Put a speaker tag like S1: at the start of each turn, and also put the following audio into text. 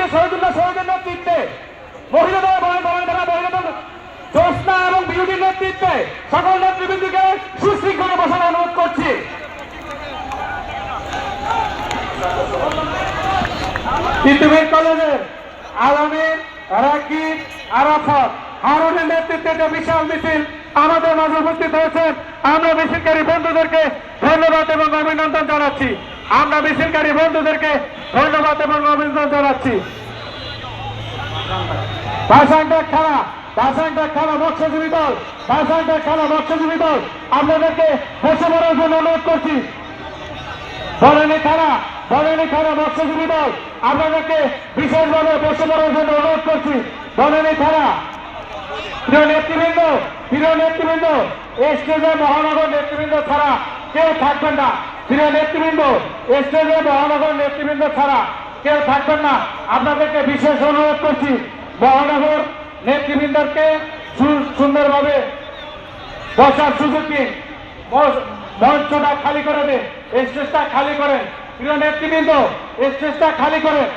S1: শহীদ শহীদুল্লাহ শহীদের নেতৃত্বে মহিলাদের মহিলাদের জ্যোৎস্না এবং বিরোধীর নেতৃত্বে সকল নেতৃবৃন্দকে সুশৃঙ্খলে বসার অনুরোধ করছি। যে আমাদের মাঝে উপস্থিত হয়েছেন আমরা মিছিলকারী বন্ধুদেরকে ধন্যবাদ এবং অভিনন্দন জানাচ্ছি। আমরা মিছিলকারী বন্ধুদেরকে ধন্যবাদ এবং অভিনন্দন জানাচ্ছি। বিশেষভাবে জন্য অনুরোধ করছি। প্রিয় নেতৃবৃন্দ, প্রিয় মহানগর নেতৃবৃন্দ ছাড়া কেউ থাকবেন না। প্রিয় নেতৃবৃন্দ স্টেজে মহানগর নেতৃবৃন্দ ছাড়া কেউ থাকবেন না। আপনাদেরকে বিশেষ অনুরোধ করছি, মহানগর নেতৃবৃন্দকে সুন্দরভাবে বসার সুযোগ দিন। মঞ্চটা খালি করে দিন, স্টেজটা খালি করেন। প্রিয় নেতৃবৃন্দ, স্টেজটা খালি করেন।